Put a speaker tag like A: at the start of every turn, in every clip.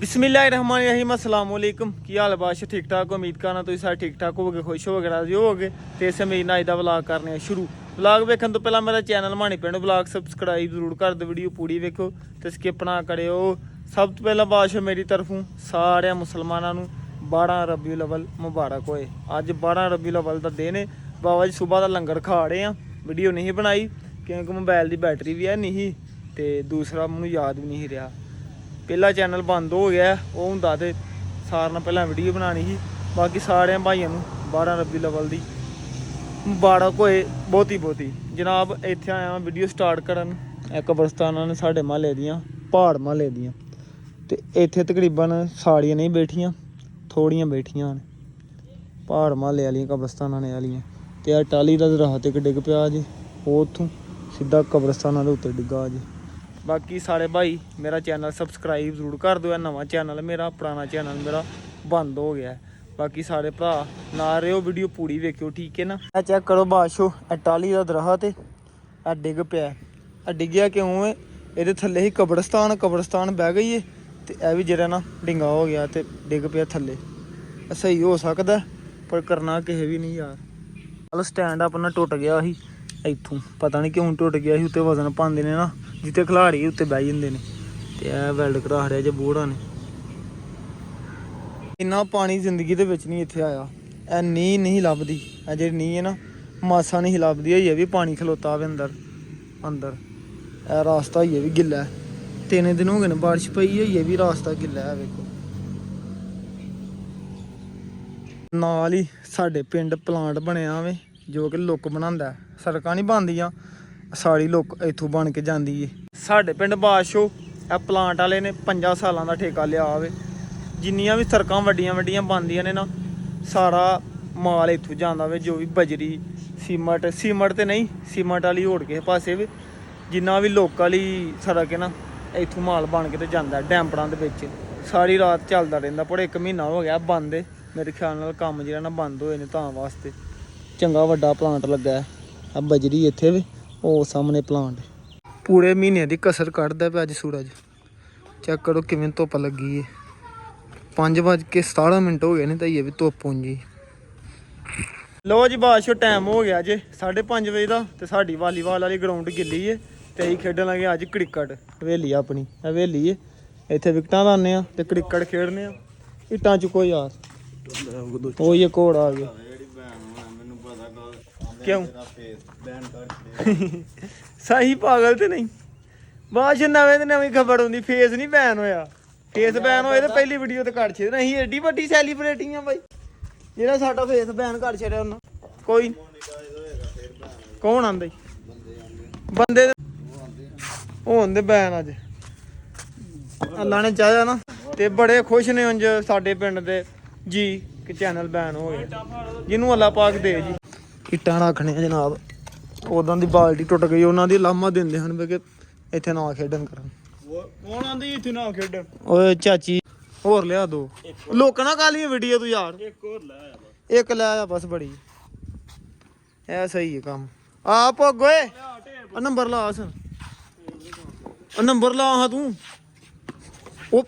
A: ਬਿਸਮਿਲ੍ਲਾਹਿਰਰਹਿਮਾਨਿਰਰਹੀਮ, ਅਸਲਾਮ ਵਾਲੇਕਮ ਕੀ ਹਾਲ ਬਾਸ਼ ਠੀਕ ਠਾਕ? ਉਮੀਦ ਕਰਨਾ ਤੁਸੀਂ ਸਾਰੇ ਠੀਕ ਠਾਕ ਹੋਵੋਗੇ, ਖੁਸ਼ ਹੋਵੋਗੇ, ਰਾਜ਼ੀ ਹੋਵੋਗੇ। ਤੇ ਇਸ ਸਮੇਂ ਨਾਲ ਇਹਦਾ ਵਲੌਗ ਕਰਨੇ ਆ ਸ਼ੁਰੂ। ਵਲੌਗ ਵੇਖਣ ਤੋਂ ਪਹਿਲਾਂ ਮੇਰਾ ਚੈਨਲ ਮਾਣੀ ਪਿੰਡ ਵਲੌਗ ਸਬਸਕ੍ਰਾਈਬ ਜ਼ਰੂਰ ਕਰ ਦਿਓ, ਵੀਡੀਓ ਪੂਰੀ ਵੇਖੋ ਤੇ ਸਕਿਪ ਨਾ ਕਰਿਓ। ਸਭ ਤੋਂ ਪਹਿਲਾਂ ਬਾਸ਼ ਮੇਰੀ ਤਰਫੋਂ ਸਾਰਿਆਂ ਮੁਸਲਮਾਨਾਂ ਨੂੰ 12 ਰਬੀਉਲ ਲਵਲ ਮੁਬਾਰਕ ਹੋਏ। ਅੱਜ 12 ਰਬੀਉਲ ਲਵਲ ਦਾ ਦਿਨ ਹੈ ਬਾਬਾ ਜੀ ਸਵੇਰ ਦਾ ਲੰਗਰ ਖਾ ਰਹੇ ਆ। ਵੀਡੀਓ ਨਹੀਂ ਬਣਾਈ, ਕਿਉਂਕਿ ਮੋਬਾਈਲ ਦੀ ਬੈਟਰੀ ਵੀ ਹੈ ਨਹੀਂ ਤੇ ਦੂਸਰਾ ਮੈਨੂੰ ਯਾਦ ਵੀ ਨਹੀਂ ਰਿਹਾ। ਪਹਿਲਾ ਚੈਨਲ ਬੰਦ ਹੋ ਗਿਆ, ਉਹ ਹੁੰਦਾ ਤੇ ਸਾਰਿਆਂ ਨਾਲ ਪਹਿਲਾਂ ਵੀਡੀਓ ਬਣਾਣੀ ਸੀ, ਬਾਕੀ ਸਾਰਿਆਂ ਭਾਈਆਂ ਨੂੰ 12 ਰੱਬੀ ਲਵਲ ਦੀ ਮੁਬਾਰਕ ਹੋਏ ਬਹੁਤੀ ਬਹੁਤੀ। ਜਨਾਬ ਇੱਥੇ ਆਇਆ ਮੈਂ ਵੀਡੀਓ ਸਟਾਰਟ ਕਰਨ ਇਹ ਕਬਰਸਤਾਨਾਂ ਨੇ ਸਾਡੇ ਮਹੱਲੇ ਦੀਆਂ, ਪਹਾੜ ਮਹੱਲੇ ਦੀਆਂ। ਤੇ ਇੱਥੇ ਤਕਰੀਬਨ ਸਾੜੀਆਂ ਨਹੀਂ ਬੈਠੀਆਂ, ਥੋੜੀਆਂ ਬੈਠੀਆਂ ਨੇ। ਪਹਾੜ ਮਹੱਲੇ ਵਾਲੀਆਂ, ਕਬਰਸਤਾਨਾਂ ਨੇ ਵਾਲੀਆਂ। ਤੇ ਆ ਟਾਲੀ ਦਾ ਦਰਖਤ ਇੱਕ ਡਿੱਗ ਪਿਆ ਜੀ, ਉਹ ਉੱਥੋਂ ਸਿੱਧਾ ਕਬਰਸਤਾਨਾਂ ਦੇ ਉੱਤੇ ਡਿੱਗਾ ਜੀ। ਬਾਕੀ ਸਾਰੇ ਭਾਈ, ਮੇਰਾ ਚੈਨਲ ਸਬਸਕ੍ਰਾਈਬ ਜ਼ਰੂਰ ਕਰ ਦਿਓ, ਇਹ ਨਵਾਂ ਚੈਨਲ ਮੇਰਾ ਪੁਰਾਣਾ ਚੈਨਲ ਮੇਰਾ ਬੰਦ ਹੋ ਗਿਆ ਬਾਕੀ ਸਾਰੇ ਭਰਾ, ਨਾਲ ਰਿਓ ਵੀਡੀਓ ਪੂਰੀ ਵੇਖਿਓ, ਠੀਕ ਹੈ ਨਾ? ਇਹ ਚੈੱਕ ਕਰੋ ਬਾਸ਼ੋ, ਇਹ ਟਾਲੀ ਦਾ ਦਰਖਤ 'ਤੇ ਇਹ ਡਿੱਗ ਪਿਆ ਇਹ ਡਿੱਗਿਆ ਕਿਉਂ ਹੈ? ਇਹਦੇ ਥੱਲੇ ਹੀ ਕਬਰਸਤਾਨ ਕਬਰਸਤਾਨ ਬਹਿ ਗਈ ਹੈ ਤੇ ਇਹ ਵੀ ਜਿਹੜਾ ਨਾ ਡਿੰਗਾ ਹੋ ਗਿਆ ਤੇ ਡਿੱਗ ਪਿਆ ਥੱਲੇ। ਸਹੀ ਹੋ ਸਕਦਾ ਪਰ ਕਰਨਾ ਕਿਸੇ ਵੀ ਨਹੀਂ ਯਾਰ। ਚਲ ਸਟੈਂਡ ਆਪਣਾ ਟੁੱਟ ਗਿਆ ਸੀ, ਇੱਥੋਂ। ਪਤਾ ਨਹੀਂ ਕਿਉਂ ਟੁੱਟ ਗਿਆ ਸੀ, ਉੱਤੇ ਵਜ਼ਨ ਪਾਉਂਦੇ ਨੇ ਨਾ। ਜਿੱਤੇ ਖਿਲਾੜੀ ਉੱਤੇ ਬਹਿ ਜਾਂਦੇ ਨੇ, ਤੇ ਇਹ ਵੈਲਡ ਕਰਾ ਰਿਹਾ ਜੇ ਬੋੜਾ ਨੇ ਇੰਨਾ ਪਾਣੀ ਜ਼ਿੰਦਗੀ ਦੇ ਵਿੱਚ ਨਹੀਂ ਇੱਥੇ ਆਇਆ। ਇਹ ਨੀ ਨਹੀਂ ਲੱਭਦੀ। ਇਹ ਜਿਹੜੀ ਨੀ ਹੈ ਨਾ, ਮਾਸਾ ਨਹੀਂ ਲੱਭਦੀ। ਹੋਈ ਹੈ ਵੀ ਪਾਣੀ ਖਲੋਤਾ ਹੋਵੇ ਅੰਦਰ ਅੰਦਰ। ਇਹ ਰਾਸਤਾ ਹੀ ਹੈ ਵੀ ਗਿੱਲਾ ਤਿੰਨ ਦਿਨ ਹੋ ਗਏ ਨੇ, ਬਾਰਿਸ਼ ਪਈ ਹੋਈ ਹੈ ਵੀ ਰਾਸਤਾ ਗਿੱਲਾ ਹੈ, ਵੇਖੋ। ਨਾਲ ਹੀ ਸਾਡੇ ਪਿੰਡ ਪਲਾਂਟ ਬਣਿਆ ਵੇ, ਜੋ ਕਿ ਲੁੱਕ ਬਣਾਉਂਦਾ ਸੜਕਾਂ ਨਹੀਂ ਬਣਦੀਆਂ। ਸਾਰੀ ਲੁੱਕ ਇੱਥੋਂ ਬਣ ਕੇ ਜਾਂਦੀ ਏ। ਸਾਡੇ ਪਿੰਡ ਬਾਸ਼ੋ ਇਹ ਪਲਾਂਟ ਵਾਲੇ ਨੇ 5 ਸਾਲਾਂ ਦਾ ਠੇਕਾ ਲਿਆ ਵੇ ਜਿੰਨੀਆਂ ਵੀ ਸੜਕਾਂ ਵੱਡੀਆਂ ਵੱਡੀਆਂ ਬਣਦੀਆਂ ਨੇ ਨਾ, ਸਾਰਾ ਮਾਲ ਇੱਥੋਂ ਜਾਂਦਾ ਵੇ, ਜੋ ਵੀ ਬਜਰੀ, ਸੀਮਟ ਸੀਮਟ ਤੇ ਨਹੀਂ, ਸੀਮਟ ਵਾਲੀ ਹੋੜ ਕੇ ਪਾਸੇ ਵੀ। ਜਿੰਨਾ ਵੀ ਲੋਕਲ ਹੀ ਸੜਕ ਹੈ ਨਾ, ਇੱਥੋਂ ਮਾਲ ਬਣ ਕੇ ਤੇ ਜਾਂਦਾ ਡੈਂਪੜਾਂ ਦੇ ਵਿੱਚ। ਸਾਰੀ ਰਾਤ ਚੱਲਦਾ ਰਹਿੰਦਾ, ਪਰ ਇੱਕ ਮਹੀਨਾ ਹੋ ਗਿਆ ਬੰਦ ਏ। ਮੇਰੇ ਖਿਆਲ ਨਾਲ ਕੰਮ ਜਿਹੜਾ ਨਾ ਬੰਦ ਹੋਏ ਨੇ ਤਾਂ ਵਾਸਤੇ। ਚੰਗਾ ਵੱਡਾ ਪਲਾਂਟ ਲੱਗਾ ਹੈ ਆ ਬਜਰੀ ਇੱਥੇ ਵੀ। ਉਹ ਸਾਹਮਣੇ ਪਲਾਂਟ ਪੂਰੇ ਮਹੀਨੇ ਦੀ ਕਸਰ ਕੱਢਦਾ ਪਿਆ ਅੱਜ ਸੂਰਜ। ਚੈੱਕ ਕਰੋ ਕਿਵੇਂ ਧੁੱਪ ਲੱਗੀ ਏ। 5:17 ਮਿੰਟ ਹੋ ਗਏ ਨੇ ਤਾਂ ਇਹ ਵੀ ਧੁੱਪ ਪੁੰਜੀ ਲੋ ਜੀ ਬਾਸ਼ੋ ਟਾਈਮ ਹੋ ਗਿਆ ਜੇ 5:30 ਵਜੇ ਦਾ ਤੇ ਸਾਡੀ ਵਾਲੀਬਾਲ ਵਾਲੀ ਗਰਾਊਂਡ ਗਿੱਲੀ ਏ ਤੇ ਅਸੀਂ ਖੇਡਣ ਲੱਗੇ ਅੱਜ ਕ੍ਰਿਕਟ। ਹਵੇਲੀ ਆਪਣੀ ਹਵੇਲੀ ਏ। ਇੱਥੇ ਵਿਕਟਾਂ ਲਾਉਂਦੇ ਆ ਤੇ ਕ੍ਰਿਕਟ ਖੇਡਨੇ ਆ ਇੱਟਾਂ ਚੁੱਕੋ ਯਾਰ। ਉਹ ਇਹ ਘੋੜਾ ਆ ਗਿਆ ਕਿਉਂ? ਸਹੀ ਪਾਗਲ ਤੇ ਨਹੀਂ। ਬਾਸ਼ ਨਵੇਂ ਤੇ ਨਵੀਂ ਖਬਰ ਹੁੰਦੀ ਫੇਸ ਨਹੀਂ ਬੈਨ ਹੋਇਆ। ਫੇਸ ਬੈਨ ਹੋਏ ਤੇ ਪਹਿਲੀ ਵੀਡੀਓ ਤੇ ਕੱਢ ਛੇ ਨਹੀਂ ਏਡੀ ਵੱਡੀ ਸੈਲੀਬ੍ਰਿਟੀ ਆ ਬਾਈ। ਜਿਹੜਾ ਸਾਡਾ ਫੇਸ ਬੈਨ ਕਰ ਛੜਿਆ ਉਹਨਾਂ। ਕੋਈ। ਕੌਣ ਆਂਦਾ ਈ? ਬੰਦੇ ਦੇ- ਉਹ ਹੁੰਦੇ ਬੈਨ ਅੱਜ। ਅੱਲਾ ਨੇ ਚਾਹਿਆ ਨਾ। ਤੇ ਬੜੇ ਖੁਸ਼ ਨੇ ਉਂਝ ਸਾਡੇ ਪਿੰਡ ਦੇ। ਜੀ ਕਿ ਚੈਨਲ ਬੈਨ ਹੋ ਗਿਆ ਜਿਹਨੂੰ ਅੱਲਾ ਪਾਕ ਦੇ ਜੀ। ਇੱਟਾਂ ਰੱਖਣੇ ਆ ਜਨਾਬ। ਉਦੋਂ ਦੀ ਬਾਲਟੀ ਟੁੱਟ ਗਈ ਉਹਨਾਂ ਦੀ ਲਾਮਾ ਦਿੰਦੇ ਹਨ ਕਿ ਇੱਥੇ ਨਾ ਖੇਡਣ ਕਰਨ।
B: ਕੌਣ ਆਂਦੀ ਇੱਥੇ ਨਾ ਖੇਡਣ?
A: ਓਏ ਚਾਚੀ ਹੋਰ ਲਿਆ ਦੋ। ਲੋਕਾਂ ਨਾਲ ਕਾਲੀ ਵੀਡੀਓ ਤੂੰ ਯਾਰ।
B: ਇੱਕ ਹੋਰ ਲੈ ਆ
A: ਇੱਕ ਲੈ ਆ ਬਸ ਬੜੀ। ਇਹ ਸਹੀ ਹੈ ਕੰਮ। ਆ ਭੋਗੋਏ ਆ ਨੰਬਰ ਲਾ ਅਸ ਆ ਨੰਬਰ ਲਾ ਹਾਂ ਤੂੰ। ਉਹ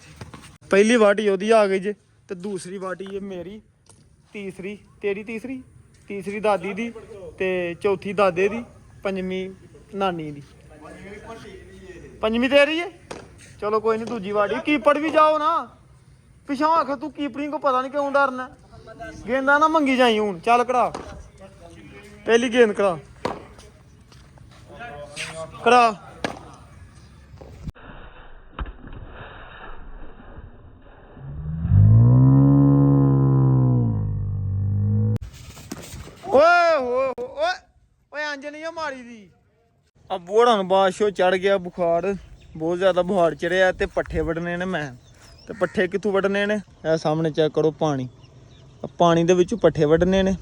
A: ਪਹਿਲੀ ਵਾਟੀ ਉਹਦੀ ਆ ਗਈ ਜੇ ਤੇ ਦੂਸਰੀ ਵਾਟੀ ਇਹ ਮੇਰੀ। ਤੀਸਰੀ ਤੇਰੀ ਤੀਸਰੀ। ਤੀਸਰੀ ਦਾਦੀ ਦੀ ਤੇ ਚੌਥੀ ਦਾਦੇ ਦੀ, ਪੰਜਵੀਂ ਨਾਨੀ ਦੀ। ਪੰਜਵੀਂ ਤੇਰੀ ਏ? ਚਲੋ ਕੋਈ ਨਹੀਂ ਦੂਜੀ ਵਾਟੀ ਕੀਪੜ ਵੀ ਜਾਓ ਨਾ। ਪਿਛਾਂ ਆਖ, ਤੂੰ ਕੀਪੜੀ ਕੋ ਪਤਾ ਨਹੀਂ ਕਿਉਂ ਡਰਨਾ। ਗੇਂਦਾਂ ਨਾ ਮੰਗੀ ਜਾਈ ਹੁਣ। ਚੱਲ ਕਰਾ ਪਹਿਲੀ ਗੇਂਦ ਕਰਾ ਕਰਾ ਓਏ ਨਹੀਂ ਆ ਮਾਰੀ ਦੀ ਆ ਬੋੜਾ ਨੂੰ ਬਾਸ਼ੋ ਚੜ ਗਿਆ ਬੁਖਾਰ। ਬਹੁਤ ਜ਼ਿਆਦਾ ਬੁਖਾਰ ਚੜਿਆ ਤੇ ਪੱਠੇ ਵੜਨੇ ਨੇ ਮੈਂ। ਤੇ ਪੱਠੇ ਕਿੱਥੋਂ ਵੜਨੇ ਨੇ? ਇਹ ਸਾਹਮਣੇ ਚੈੱਕ ਕਰੋ ਪਾਣੀ। ਪਾਣੀ ਦੇ ਵਿੱਚੋਂ ਪੱਠੇ ਵੱਢਣੇ ਨੇ।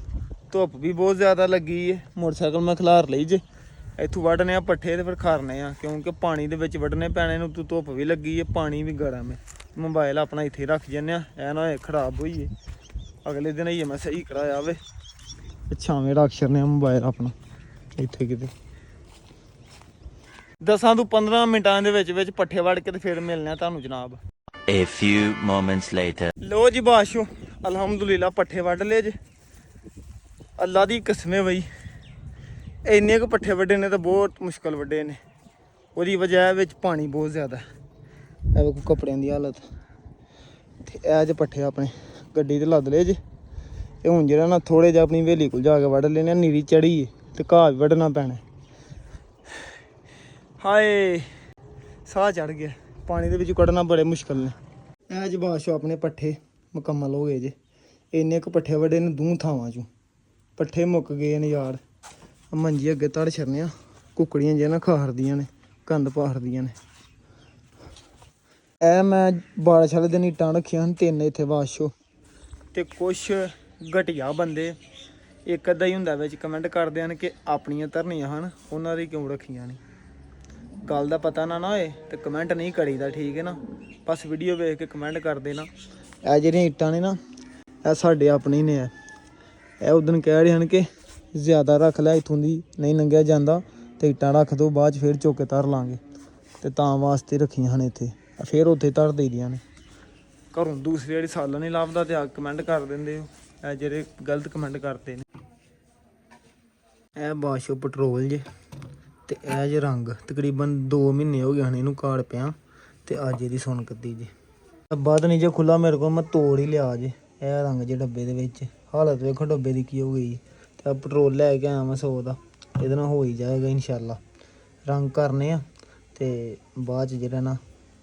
A: ਧੁੱਪ ਵੀ ਬਹੁਤ ਜ਼ਿਆਦਾ ਲੱਗੀ ਏ। ਮੋਟਰਸਾਈਕਲ ਮੈਂ ਖਿਲਾਰ ਲਈ ਜੇ। ਇੱਥੋਂ ਵੱਢਨੇ ਆ ਪੱਠੇ ਤੇ ਫਿਰ ਖਾਰਨੇ ਆ। ਕਿਉਂਕਿ ਪਾਣੀ ਦੇ ਵਿੱਚ ਵੱਢਣੇ ਪੈਣੇ ਨੂੰ ਤੂੰ ਧੁੱਪ ਵੀ ਲੱਗੀ ਏ, ਪਾਣੀ ਵੀ ਗਰਮ ਏ। ਮੋਬਾਈਲ ਆਪਣਾ ਇੱਥੇ ਰੱਖ ਜੰਨੇ ਆ। ਐ ਨਾ ਹੋਏ ਖਰਾਬ ਹੋਈਏ ਅਗਲੇ ਦਿਨ ਹੀ ਮੈਂ ਸਹੀ ਕਰਾਇਆ ਵੇ। ਛਾਵੇਂ ਰੱਖ ਛਰਨੇ ਆ ਮੋਬਾਈਲ ਆਪਣਾ। ਇੱਥੇ ਕਿਤੇ। ਦਸਾਂ ਤੋਂ 15 ਮਿੰਟਾਂ ਦੇ ਵਿੱਚ ਵਿੱਚ ਪੱਠੇ ਵੜ ਕੇ ਤੇ ਫਿਰ ਮਿਲਣਾ ਤੁਹਾਨੂੰ ਜਨਾਬ।
C: A few moments later.
A: ਲੋ ਜੀ ਬਾਸ਼ੋ ਅਲਹਮਦੁਲਿਲਾ ਪੱਠੇ ਵੱਢ ਲਏ ਜੇ। ਅੱਲਾ ਦੀ ਕਸਮੇ ਬਈ ਇੰਨੇ ਕੁ ਪੱਠੇ ਵੱਡੇ ਨੇ ਤਾਂ ਬਹੁਤ ਮੁਸ਼ਕਲ ਵੱਡੇ ਨੇ। ਉਹਦੀ ਵਜ੍ਹਾ ਵਿੱਚ ਪਾਣੀ ਬਹੁਤ ਜ਼ਿਆਦਾ। ਹੈ ਇਹ ਵੇਖੋ ਕੱਪੜਿਆਂ ਦੀ ਹਾਲਤ। ਤੇ ਇਹ ਜੇ ਪੱਠੇ ਆਪਣੇ ਗੱਡੀ ਤੇ ਲੱਦ ਲਏ ਜੇ। ਤੇ ਹੁਣ ਜਿਹੜਾ ਨਾ ਥੋੜੇ ਜਿਹਾ ਆਪਣੀ ਹਵੇਲੀ ਕੋਲ ਜਾ ਕੇ ਵੱਢ ਲੈਣੇ ਆ ਨੀਰੀ ਚੜੀ ਏ। ਤੇ ਘਾਹ ਵੀ ਵੱਢਣਾ ਪੈਣਾ। ਹਾਏ ਸਾਹ ਚੜ ਗਿਆ। ਪਾਣੀ ਦੇ ਵਿੱਚ ਕੱਢਣਾ ਬੜੇ ਮੁਸ਼ਕਲ ਨੇ। ਇਹ ਅੱਜ ਬਾਸ਼ੋ ਆਪਣੇ ਪੱਠੇ ਮੁਕੰਮਲ ਹੋ ਗਏ ਜੇ। ਇੰਨੇ ਕੁ ਪੱਠੇ ਵੱਡੇ ਨੇ ਦੂੰ ਥਾਵਾਂ ਚੋਂ। ਪੱਠੇ ਮੁੱਕ ਗਏ ਨੇ ਯਾਰ। ਮੰਜੀ ਅੱਗੇ ਤੜ ਛਰਨੇ ਆ ਕੁਕੜੀਆਂ ਨਾ ਖਾਰਦੀਆਂ ਨੇ ਕੰਦ ਪਾਹਰਦੀਆਂ ਨੇ। ਇਹ ਮੈਂ ਬਾਰਿਸ਼ ਵਾਲੇ ਦਿਨ ਇੱਟਾਂ ਰੱਖੀਆਂ ਹਨ ਤਿੰਨ ਇੱਥੇ ਬਾਸ਼ੋ ਤੇ ਕੁਛ ਘਟਿਆ ਬੰਦੇ ਇੱਕ ਅੱਧਾ ਹੀ ਹੁੰਦਾ ਵਿੱਚ ਕਮੈਂਟ ਕਰਦੇ ਹਨ ਕਿ ਆਪਣੀਆਂ ਧਰਨੀਆਂ ਹਨ, ਉਹਨਾਂ ਦੀ ਕਿਉਂ ਰੱਖੀਆਂ ਨੇ ਗੱਲ ਦਾ ਪਤਾ ਨਾ ਨਾ ਹੋਏ ਤੇ ਕਮੈਂਟ ਨਹੀਂ ਕਰੀਦਾ, ਠੀਕ ਹੈ ਨਾ? ਬਸ ਵੀਡੀਓ ਵੇਖ ਕੇ ਕਮੈਂਟ ਕਰ ਦੇਣਾ। ਇਹ ਜਿਹੜੀਆਂ ਇੱਟਾਂ ਨੇ ਨਾ, ਇਹ ਸਾਡੇ ਆਪਣੇ ਨੇ ਇਹ। ਇਹ ਉਦੋਂ ਕਹਿ ਰਹੇ ਹਨ ਕਿ ਜ਼ਿਆਦਾ ਰੱਖ ਲੈ, ਇਥੋਂ ਦੀ ਨਹੀਂ ਲੰਘਿਆ ਜਾਂਦਾ ਤੇ ਇੱਟਾਂ ਰੱਖ ਦੋ, ਬਾਅਦ ਚ ਫੇਰ ਚੁੱਕ ਕੇ ਧਰ ਲਾਂਗੇ। ਤੇ ਤਾਂ ਵਾਸਤੇ ਰੱਖੀਆਂ ਹਨ ਇੱਥੇ। ਫਿਰ ਉੱਥੇ ਧਰ ਦੇਈਆਂ ਨੇ। ਘਰੋਂ ਦੂਸਰੀ ਜਿਹੜੀ ਸਾਲਾਂ ਨਹੀਂ ਲੱਭਦਾ ਤੇ ਆ ਕਮੈਂਟ ਕਰ ਦਿੰਦੇ ਹੋ। ਇਹ ਜਿਹੜੇ ਗਲਤ ਕਮੈਂਟ ਕਰਦੇ ਨੇ। ਇਹ ਬਾਸ਼ੋ ਪੈਟਰੋਲ ਜੇ, ਤੇ ਇਹ ਜੇ ਰੰਗ, ਤਕਰੀਬਨ 2 ਮਹੀਨੇ ਹੋ ਗਏ ਹਨ ਇਹਨੂੰ ਕਾੜ ਪਿਆ, ਤੇ ਅੱਜ ਇਹਦੀ ਸੁਣ ਕੱਦੀ ਜੀ। ਡੱਬਾ ਤਾਂ ਨਹੀਂ ਜੇ ਖੁੱਲਾ ਮੇਰੇ ਕੋਲ ਮੈਂ ਤੋੜ ਹੀ ਲਿਆ ਜੇ, ਇਹ ਰੰਗ ਜੇ ਡੱਬੇ ਦੇ ਵਿੱਚ। ਹਾਲਤ ਵੇਖੋ ਡੱਬੇ ਦੀ ਕੀ ਹੋ ਗਈ। ਤੇ ਪੈਟਰੋਲ ਲੈ ਕੇ ਆਇਆ ਮੈਂ 100 ਦਾ, ਇਹਦੇ ਨਾਲ ਹੋ ਹੀ ਜਾਏਗਾ ਇਨਸ਼ਾਅੱਲਾ। ਰੰਗ ਕਰਨੇ ਆ, ਤੇ ਬਾਅਦ ਚ ਜਿਹੜਾ ਨਾ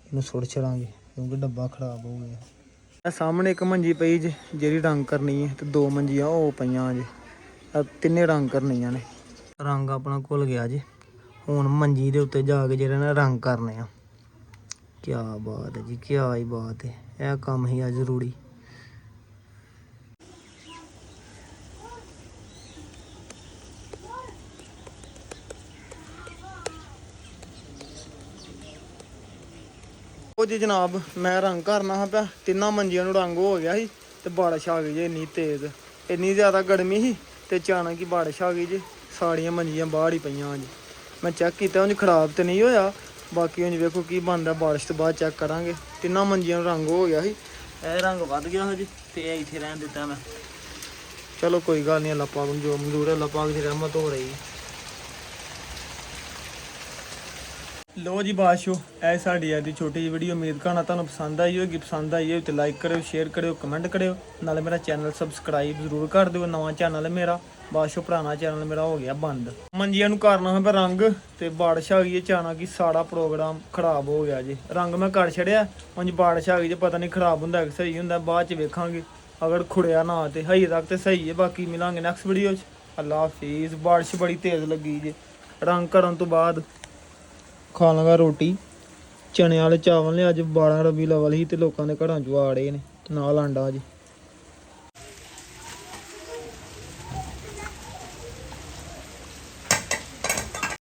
A: ਇਹਨੂੰ ਸੁੱਟ ਛੜਾਂਗੇ, ਕਿਉਂਕਿ ਡੱਬਾ ਖਰਾਬ ਹੋ ਗਿਆ। ਸਾਹਮਣੇ ਇੱਕ ਮੰਜੀ ਪਈ ਜੇ, ਜਿਹੜੀ ਰੰਗ ਕਰਨੀ ਹੈ ਤੇ ਦੋ ਮੰਜੀਆਂ ਉਹ ਪਈਆਂ ਜੇ। ਤਿੰਨੇ ਰੰਗ ਕਰਨੀਆਂ ਨੇ। ਰੰਗ ਆਪਣਾ ਘੁਲ ਗਿਆ ਜੀ। ਹੁਣ ਮੰਜੀ ਦੇ ਉੱਤੇ ਜਾ ਕੇ ਜਿਹੜਾ ਨਾ ਰੰਗ ਕਰਨੇ ਆ। ਕੀ ਬਾਤ ਹੈ ਜੀ ਕੀ ਹੀ ਬਾਤ ਹੈ। ਇਹ ਕੰਮ ਹੀ ਆ ਜ਼ਰੂਰੀ। ਉਹ ਜੀ ਜਨਾਬ, ਮੈਂ ਰੰਗ ਕਰਨਾ ਹਾਂ ਪਿਆ, ਤਿੰਨਾਂ ਮੰਜੀਆਂ ਨੂੰ ਰੰਗ ਹੋ ਗਿਆ ਸੀ ਤੇ ਬਾਰਿਸ਼ ਆ ਗਈ ਜੇ ਇੰਨੀ ਤੇਜ਼। ਇੰਨੀ ਜ਼ਿਆਦਾ ਗਰਮੀ ਸੀ ਤੇ ਅਚਾਨਕ ਹੀ ਬਾਰਿਸ਼ ਆ ਗਈ ਜੀ ਸਾਰੀਆਂ ਮੰਜੀਆਂ ਬਾਹਰ ਹੀ ਪਈਆਂ ਜੀ। ਮੈਂ ਚੈੱਕ ਕੀਤਾ, ਉਂਝ ਖਰਾਬ ਤੇ ਨਹੀਂ ਹੋਇਆ, ਬਾਕੀ ਉਂਝ ਵੇਖੋ ਕੀ ਬਣਦਾ, ਬਾਰਿਸ਼ ਤੋਂ ਬਾਅਦ ਚੈੱਕ ਕਰਾਂਗੇ। ਤਿੰਨਾਂ ਮੰਜੀਆਂ ਨੂੰ ਰੰਗ ਹੋ ਗਿਆ ਸੀ। ਇਹ ਰੰਗ ਵੱਧ ਗਿਆ ਹਜੇ ਤੇ ਇਹ ਇੱਥੇ ਰਹਿਣ ਦਿੱਤਾ ਮੈਂ। ਚਲੋ ਕੋਈ ਗੱਲ ਨਹੀਂ ਅੱਲਾ ਪਾਕ ਨੂੰ ਜੋ ਮਨਜ਼ੂਰ ਹੈ, ਅੱਲਾਹ ਪਾਕ ਦੀ ਰਹਿਮਤ ਹੋ ਰਹੀ ਹੈ। ਲੋ ਜੀ ਬਾਸ਼ੋ, ਇਹ ਸਾਡੀ ਅੱਜ ਦੀ ਛੋਟੀ ਜਿਹੀ ਵੀਡੀਓ ਉਮੀਦ ਕਰਨਾ ਤੁਹਾਨੂੰ ਪਸੰਦ ਆਈ ਹੋਵੇਗੀ, ਪਸੰਦ ਆਈ ਹੋਵੇ ਤੇ ਲਾਈਕ ਕਰਿਓ ਸ਼ੇਅਰ ਕਰਿਓ ਕਮੈਂਟ ਕਰਿਓ, ਨਾਲੇ ਮੇਰਾ ਚੈਨਲ ਸਬਸਕ੍ਰਾਈਬ ਜ਼ਰੂਰ ਕਰ ਦਿਓ, ਨਵਾਂ ਚੈਨਲ ਹੈ ਮੇਰਾ, ਬਾਸ਼ੋ ਪੁਰਾਣਾ ਚੈਨਲ ਮੇਰਾ ਹੋ ਗਿਆ ਬੰਦ। ਮੰਜੀਆਂ ਨੂੰ ਕਰਨਾ ਹੈ ਰੰਗ ਤੇ ਬਾਰਿਸ਼ ਆ ਗਈ ਹੈ, ਅਚਾਨਕ ਹੀ ਸਾਰਾ ਪ੍ਰੋਗਰਾਮ ਖਰਾਬ ਹੋ ਗਿਆ ਜੀ। ਰੰਗ ਮੈਂ ਕਰ ਛੜਿਆ ਉਂਝ ਬਾਰਿਸ਼ ਆ ਗਈ ਜੇ ਪਤਾ ਨਹੀਂ ਖਰਾਬ ਹੁੰਦਾ ਕਿ ਸਹੀ ਹੁੰਦਾ, ਬਾਅਦ ਚ ਵੇਖਾਂਗੇ, ਅਗਰ ਖੁੜਿਆ ਨਾ ਤੇ ਹਈ ਤੱਕ ਤੇ ਸਹੀ ਹੈ, ਬਾਕੀ ਮਿਲਾਂਗੇ ਨੈਕਸਟ ਵੀਡੀਓ 'ਚ। ਅੱਲਾ ਹਾਫਿਜ਼, ਬਾਰਿਸ਼ ਬੜੀ ਤੇਜ਼ ਲੱਗੀ ਜੀ। ਰੰਗ ਕਰਨ ਤੋਂ ਬਾਅਦ ਖਾ ਲਾਂਗਾ ਰੋਟੀ। ਚਣੇ ਵਾਲੇ ਚਾਵਲ ਨੇ ਅੱਜ 12 ਰਬੀ ਲਵਲ ਹੀ ਤੇ ਲੋਕਾਂ ਦੇ ਘਰਾਂ ਚ ਆੜੇ ਨੇ। ਨਾਲ ਆਂਡਾ ਜੀ।